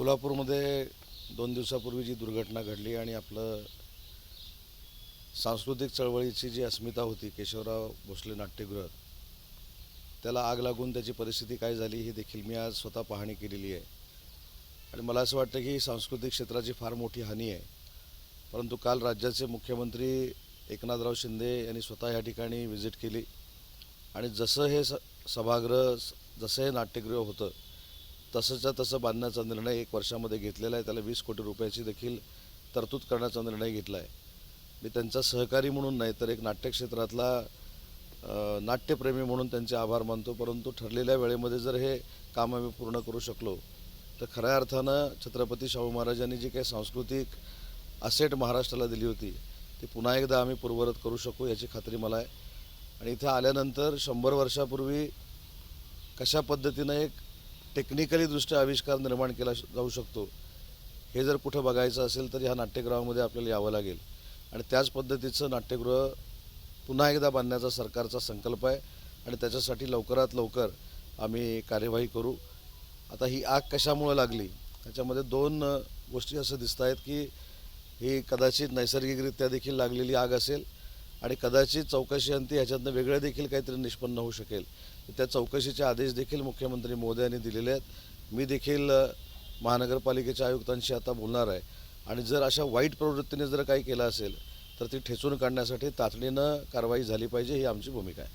कोल्हापूरमध्ये दोन दिवसापूर्वी जी दुर्घटना घडली आणि आपलं सांस्कृतिक चळवळीची जी अस्मिता होती केशवराव भोसले नाट्यगृह त्याला आग लागून त्याची परिस्थिती काय झाली ही देखील मी आज स्वतः पाहणी केलेली आहे. आणि मला असं वाटतं की सांस्कृतिक क्षेत्राची फार मोठी हानी आहे. परंतु काल राज्याचे मुख्यमंत्री एकनाथराव शिंदे यांनी स्वतः या ठिकाणी व्हिजिट केली. आणि जसं हे स सभागृह स- जसं हे नाट्यगृह होतं तसंच्या तसं बांधण्याचा निर्णय एक वर्षामध्ये घेतलेला आहे. त्याला वीस कोटी रुपयाची देखील तरतूद करण्याचा निर्णय घेतला आहे मी त्यांचा सहकारी म्हणून नाही तर एक नाट्यक्षेत्रातला नाट्यप्रेमी म्हणून त्यांचे आभार मानतो. परंतु ठरलेल्या वेळेमध्ये जर हे काम आम्ही पूर्ण करू शकलो तर खऱ्या अर्थानं छत्रपती शाहू महाराजांनी जी काही सांस्कृतिक असेट महाराष्ट्राला दिली होती ती पुन्हा एकदा आम्ही पूर्वरत करू शकू याची खात्री मला आहे. आणि इथे आल्यानंतर शंभर वर्षापूर्वी कशा पद्धतीनं एक टेक्निकली दृष्ट्या आविष्कार निर्माण केला जाऊ शकतो. हे जर कुठं बघायचं असेल तर ह्या नाट्यगृहामध्ये आपल्याला यावं लागेल. आणि त्याच पद्धतीचं नाट्यगृह पुन्हा एकदा बांधण्याचा सरकारचा संकल्प आहे. आणि त्याच्यासाठी लवकरात लवकर आम्ही कार्यवाही करू. आता ही आग कशामुळं लागली? त्याच्यामध्ये दोन गोष्टी असं दिसत आहेत की ही कदाचित नैसर्गिकरित्या देखील लागलेली आग असेल. आणि कदाचित चौकशी अंती ह्याच्यातनं वेगळं देखील काहीतरी निष्पन्न होऊ शकेल. त्या चौकशीचे आदेश देखील मुख्यमंत्री मोदयांनी दिलेले आहेत. मी देखील महानगरपालिकेच्या आयुक्तांशी आता बोलणार आहे. आणि जर अशा वाईट प्रवृत्तीने जर काही केलं असेल तर ती ठेचून काढण्यासाठी तातडीनं कारवाई झाली पाहिजे ही आमची भूमिका आहे.